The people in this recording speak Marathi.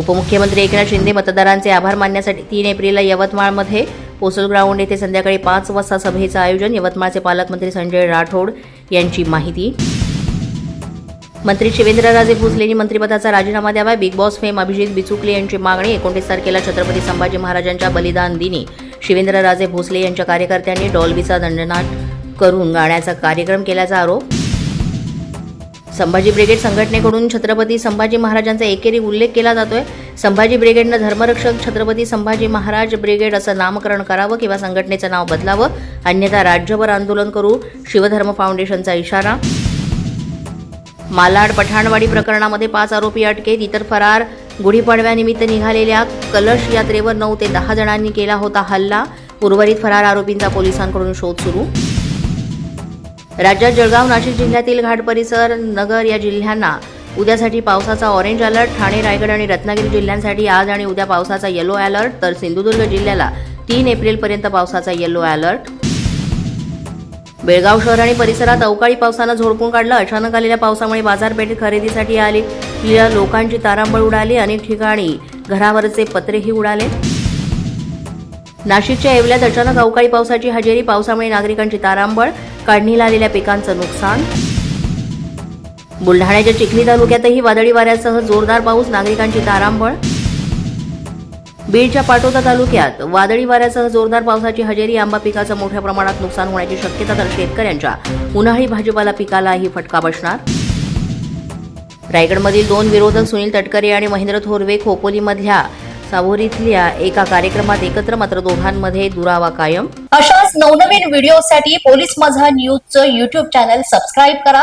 उपमुख्यमंत्री एकनाथ शिंदे मतदारांचे आभार मानण्यासाठी तीन एप्रिलला यवतमाळमध्ये पोसल ग्राउंड येथे संध्याकाळी पाच वाजता सभेचं आयोजन. यवतमाळचे पालकमंत्री संजय राठोड यांची माहिती. मंत्री शिवेंद्रराजे भोसले यांनी मंत्रिपदाचा राजीनामा द्यावा. Bigg Boss fame Abhijit Bichukale यांची मागणी एकोणतीस तारखेला छत्रपती संभाजी महाराजांच्या बलिदान दिनी. शिवेंद्रराजे भोसले यांच्या कार्यकर्त्यांनी डॉल्बीचा दंडनाट करून गाण्याचा कार्यक्रम केल्याचा आरोप. संभाजी ब्रिगेड संघटनेकडून छत्रपती संभाजी महाराजांचा एकेरी उल्लेख केला जातोय. संभाजी ब्रिगेडनं धर्मरक्षक छत्रपती संभाजी महाराज ब्रिगेड असं नामकरण करावं किंवा संघटनेचं नाव बदलावं अन्यथा राज्यभर आंदोलन करू शिवधर्म फाउंडेशनचा इशारा. मालाड पठाणवाडी प्रकरणामध्ये पाच आरोपी अटकेत इतर फरार. गुढीपाडव्यानिमित्त निघालेल्या कलश यात्रेवर नऊ ते दहा जणांनी केला होता हल्ला. उर्वरित फरार आरोपींचा पोलिसांकडून शोध सुरू. राज्यात जळगाव नाशिक जिल्ह्यातील घाट परिसर नगर या जिल्ह्यांना उद्यासाठी पावसाचा ऑरेंज अलर्ट ठाणे रायगड आणि रत्नागिरी जिल्ह्यांसाठी आज आणि उद्या पावसाचा येलो अलर्ट तर सिंधुदुर्ग जिल्ह्याला तीन एप्रिलपर्यंत पावसाचा येलो अलर्ट बेळगाव शहर आणि परिसरात अवकाळी पावसानं झोडपून काढलं. अचानक आलेल्या पावसामुळे बाजारपेठेत खरेदीसाठी आलेल्या लोकांची तारांबळ उडाली. अनेक ठिकाणी घरावरचे पत्रेही उडाले. नाशिकच्या येवल्यात अचानक अवकाळी पावसाची हजेरी. पावसामुळे नागरिकांची तारांबळ काढणीला आलेल्या पिकांचं नुकसान. बुलढाण्याच्या चिखली तालुक्यातही वादळी वाऱ्यासह जोरदार पाऊस नागरिकांची तारांबळ. बीडच्या पाटोदा तालुक्यात वादळी वाऱ्यासह जोरदार पावसाची हजेरी आंबा पिकाचं मोठ्या प्रमाणात नुकसान होण्याची शक्यता तर शेतकऱ्यांच्या. उन्हाळी भाजीपाला पिकालाही फटका बसणार. रायगडमधील दोन विरोधक सुनील तटकरे आणि महेंद्र थोरवे खोपोलीमधल्या सावोरीतल्या एका कार्यक्रमात एकत्र मात्र दोघांमध्ये दुरावा कायम. अशाच नवनवीन व्हिडिओसाठी पोलीस माझा न्यूजचं युट्यूब चॅनल सबस्क्राईब करा.